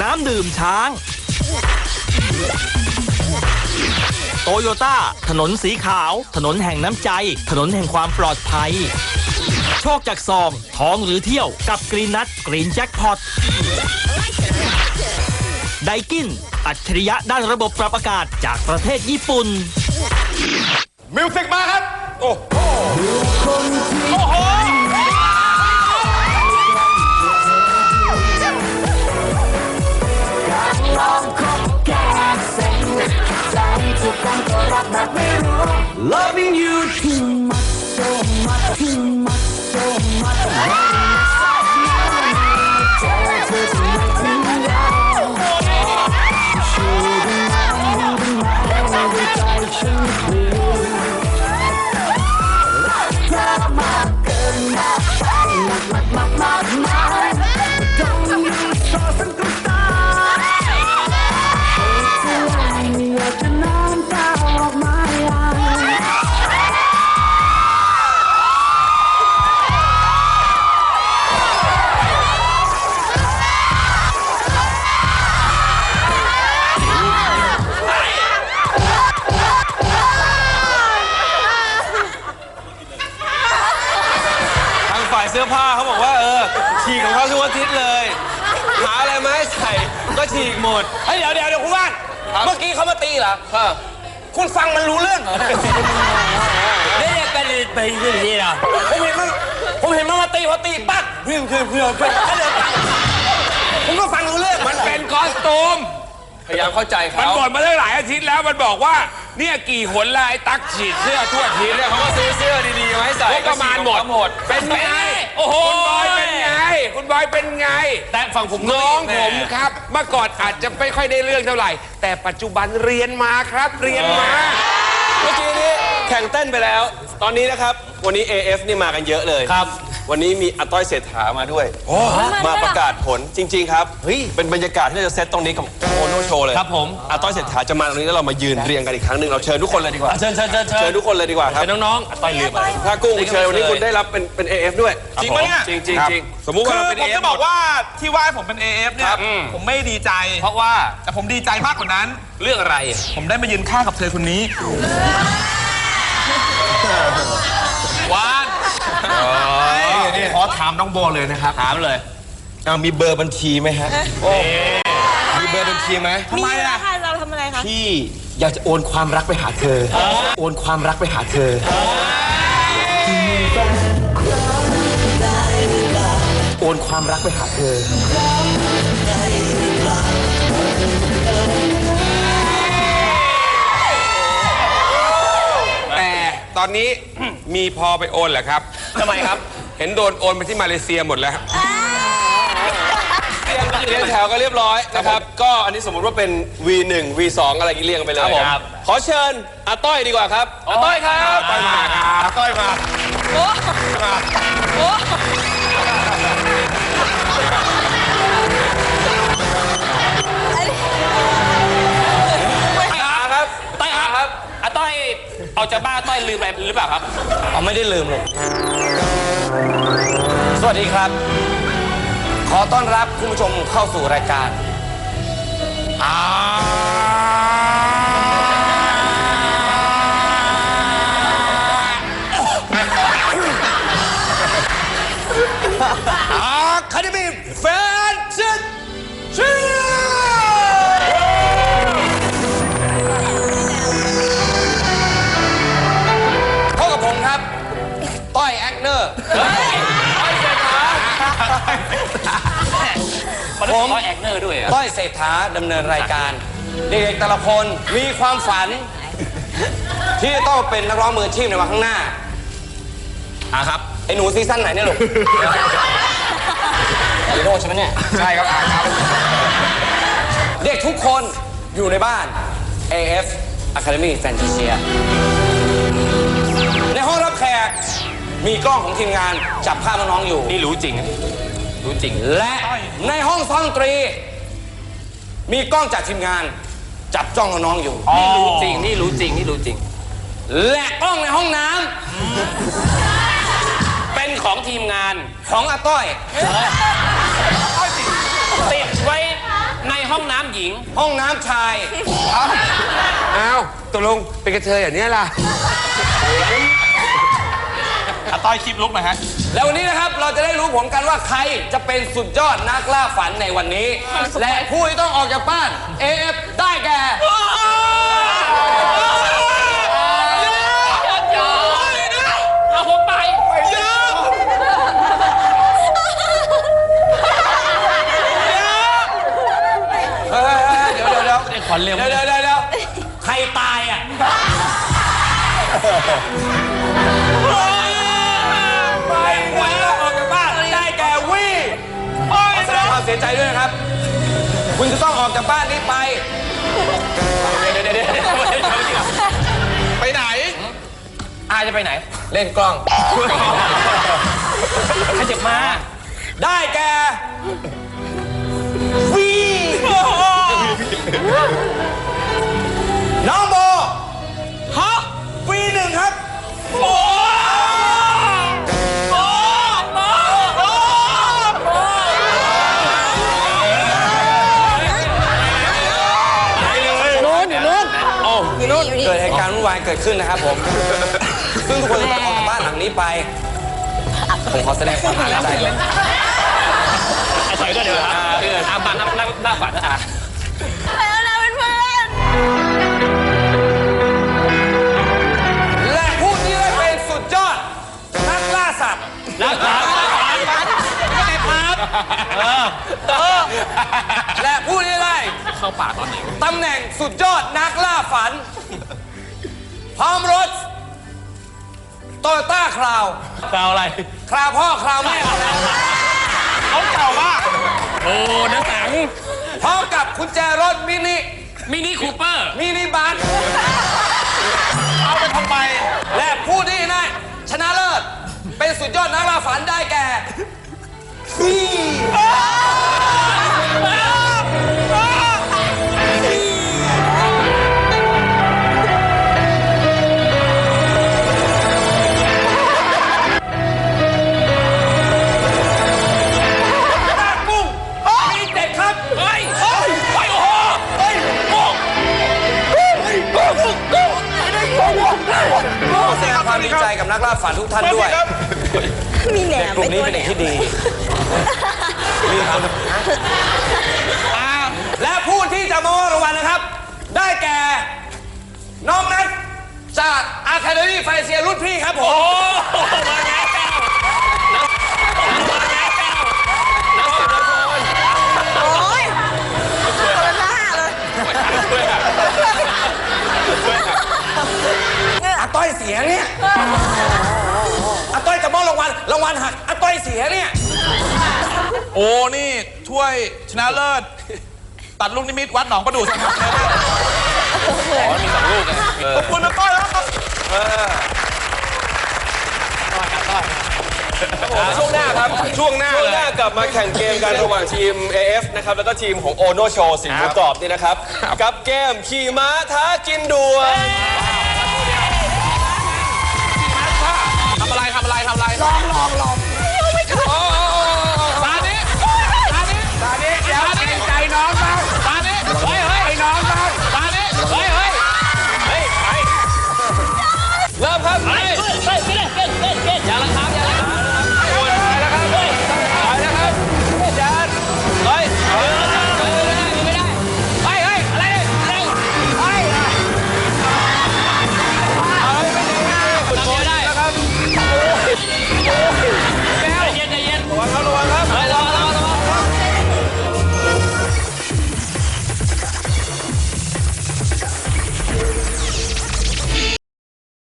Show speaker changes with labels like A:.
A: น้ำดื่มช้าง โตโยต้า ถนนสีขาว ถนนแห่งน้ำใจ ถนนแห่งความปลอดภัย โชคจากซองทองหรือเที่ยว กับกรีนนัทกรีนแจ็คพอตไดกิน อัจฉริยะด้านระบบปรับอากาศจากประเทศญี่ปุ่น
B: มิวสิกมาครับ โอ้โห
C: Loving you too much, so much, too much.
B: เสื้อผ้าเขาบอกว่าเออฉีกของเขาทุกอาทิตย์เลย หาอะไรมาให้ใส่ก็ฉีกหมด
D: เฮ้ยเดี๋ยวเดี๋ยวเดี๋ยวคุณว่านเมื่อกี้เขามาตีเหรอคุณฟังมันรู้เรื่องเหรอ
E: นี่เป็นไปที่นี่นะ
D: ผมเห็นมันผมเห็นมันมาตีพอตีปั๊กเพื่อนเพื่อนเพื่อนเพื่อนก็เดินไปผมก็ฟังรู้เรื่อง
E: มันเป็นคอสตูม
B: พยายามเข้าใจ
E: มัน
B: เขา
E: บ่นมาตั้งหลายอาทิตย์แล้วมันบอกว่า เนี่ยกี่หนและไอ้ตั๊กฉีดเสื้อทั่วอาทิตย์
B: เนี่ยเขาก็ซื้อเสื้อดีๆมาให้ใส่
E: งบประมาณหมด
B: ก็ฉีกออกหมด
E: เป็นไงโอ้โหคุณบอยเป็นไง คุณบอยเป็นไง
B: แต่ฝั่งผมก็
E: น้อง
B: แห
E: ผมครับ เมื่อก่อนอาจจะไม่ค่อยได้เรื่องเท่าไหร่ แต่ปัจจุบันเรียนมาครับ เรียนมา
B: เมื่อกี้นี้แข่งเต้นไปแล้ว ตอนนี้นะครับ วันนี้ AF นี่มากันเยอะเลย
E: ครับ
B: วันนี้มีอาต้อยเศรษฐามาด้วย มาประกาศผลจริง ๆ ครับเฮ้ยเป็นบรรยากาศที่เราจะเซตตรงนี้กับโอโนโชว์เลย
E: ครับผม
B: อาต้อยเศรษฐาจะมาตรงนี้แล้วเรามายืนเรียงกันอีกครั้งหนึ่งเราเชิญทุกคนเลยดีกว่า
E: เชิญเชิญเชิญเชิ
B: เชิ
E: ญ
B: ญทุกคนเลยดีกว่าครับ
E: เป็นน้องๆอะต้อยลืมอะไร
B: ถ้ากุ้งเชิญวันนี้คุณได้รับเป็นเป็น AF ด้วย
F: จริงปะเนี่ย
B: จริงจริง
E: ครับ
B: จริง
E: สมมุติ
F: คื
E: ว่า
F: อ
E: เราเป็น
F: ผม
E: เอฟ
F: จะบอกว่าที่ว่าให้ผมเป็น AF เนี่ย
B: ครับ
F: ผมไม่ดีใจ
E: เพราะว่า
F: แต่ผมดีใจมากกว่านั้น
E: เรื่องอะไร
F: ผมได้มายืนข้างกับเธอคนนี้
E: วาน
F: ขอ ถามน้องโบเลยนะครับ
E: ถามเลย
B: เอามีเบอร์บัญชีไหมฮะมีเบอร์บัญชีไหม
F: ทำไมล่ะ
G: ค่ะเราทำอะไรคะ
B: พี่อยากจะโอนความรักไปหาเธอ โอนความรักไปหาเธอโอนความรักไปหาเธอ
E: แต่ตอนนี้มีพอไปโอนเหรอครับ
B: ทำไมครับ
E: เห็นโดนโอนไปที่มาเลเซียหมดแล้ว
B: เรียงแถวก็เรียบร้อยนะครับ ก็อันนี้สมมุติว่าเป็น V1 V2 อะไรอย่างนี้เรียงไปเลย
E: ครับผม
B: ขอเชิญอาต้อยดีกว่าครับอาต้อยครับ
E: ต้อยมาครับ
F: ต้อยมา
B: อา
D: วัสดีครับ ขอต้อนรับคุณผู้ชมเข้าสู่รายการอา
E: เนอร์ด้วยอะ
D: ต้อยเศรษฐาดำเนินรายการ เด็กๆแต่ละคนมีความฝัน ที่จะต้องเป็นนักร้องมืออาชีพในวันข้างหน้าอะครับไอ้หนูซีซั่นไหนเนี่ยลูกไอ้โรใช่ไหมเนี่ย
E: ใช่ครับอ่านครับ
D: เด็กทุกคนอยู่ในบ้าน AF Academy Fantasia ในห้องรับแขกมีกล้องของทีมงานจับภาพน้องๆอยู่
E: นี่รู้จริงนะรู้จริง
D: และในห้องซ้อมดนตรี มีกล้องจากทีมงาน จับจ้องน้องๆอยู่
E: นี่รู้จริง นี่รู้จริง นี่รู้จริง
D: และกล้องในห้องน้
E: เป็นของทีมงานำ
D: ของอาต้อย
E: ติดไว้
D: ห้องน้ำหญิง ห้องน้ำชาย
E: อ้าวตกลงเป็นกระเทยอย่างนี้ล่ะ
F: อาต้อยคลิปลุกหนะฮะ
D: แล้ววันนี้นะครับเราจะได้รู้ผลกันว่าใครจะเป็นสุดยอดนักล่าฝันในวันนี้ และผู้ที่ต้องออกจากบ้าน AF ได้แก่
A: เอาผมไป
D: เฮ้ยเดี๋ยวเดี๋ยวเดี๋ยว
A: ขอเร็ว
D: เดี๋ยวเดี๋ยวเดี๋ยวเดี๋ยวใครตายอะ เสียใจด้วยนะครับ คุณจะต้องออกจากบ้านนี้ไป เดี๋ยวเดี๋ยวเดี๋ยว
F: ไปไหน
D: อาจะไปไหน เล่นกล้อง
A: ใครจะมา
D: ได้แก่วี การณ์วุ่นวายเกิดขึ้นนะครับผม ซึ่งทุกคนจะต้องออกจากบ้านหลังนี้ไป ผมขอแสดงความเสียใจด้วย
A: อาศัยก็เดี๋ยวครับเอออาบันนักนักนักฝันนะอะ
G: แล้วนะเพื่อน
D: และผู้ที่ได้เป็นสุดยอดนักล่าสัตว์
A: นักฝันนักฝันไม่ได้ครับเออ
D: และผู้ที่ได้
A: เข้าป่าตอนไหน
D: ตำแหน่งสุดยอดนักล่าฝัน พร้อมรถโตโยต้าคราว
A: เปล่าอะไร
D: คราวพ่อคราวแม่หมดแล้ว
F: เขาเก่ามาก
A: โอ้นักสัง
D: พร้อมกับกุญแจรถมินิ
A: มินิคูเปอร์
D: มินิบัส
F: เอาไปทำไม
D: และผู้ที่ได้ชนะเลิศเป็นสุดยอดนักล่าฝันได้แก่พี่ แสดงความดีใจกับนักล่าฝันทุกท่านด้วย
G: มีแหนม
D: กลุ่มนี้
G: ไป
D: เป็น
G: ด้วย
D: เด็กที่ดี มีครับอ่าและผู้ที่จะมามอบรางวัลนะครับ ได้แก่ น้องนัทจากอาคาเดมี่ไฟเซียรุ่นพี่ครับผม
A: โอ้นี่ช่ว
G: ยชนะเลิ
D: ศ ตัดลูกนิมิตวัดหนองประดู่สังครับย
F: โอ้มีสองลูกนะเออขอบคุณนะก้อยแล้รั
B: ช่วงหน้าครับ ช่วงหน้าช่วงหน้ากลับมาแข่งเกมกันระหว่างทีม AF นะครับ แล้วก็ทีมของโอโนโชสิงห์กรอบนี่นะครับ กับแก้มขี่ม้าท้ากินด่วน
H: ทำอะไรทำอะไรทำอะไร
D: ลองลองลอง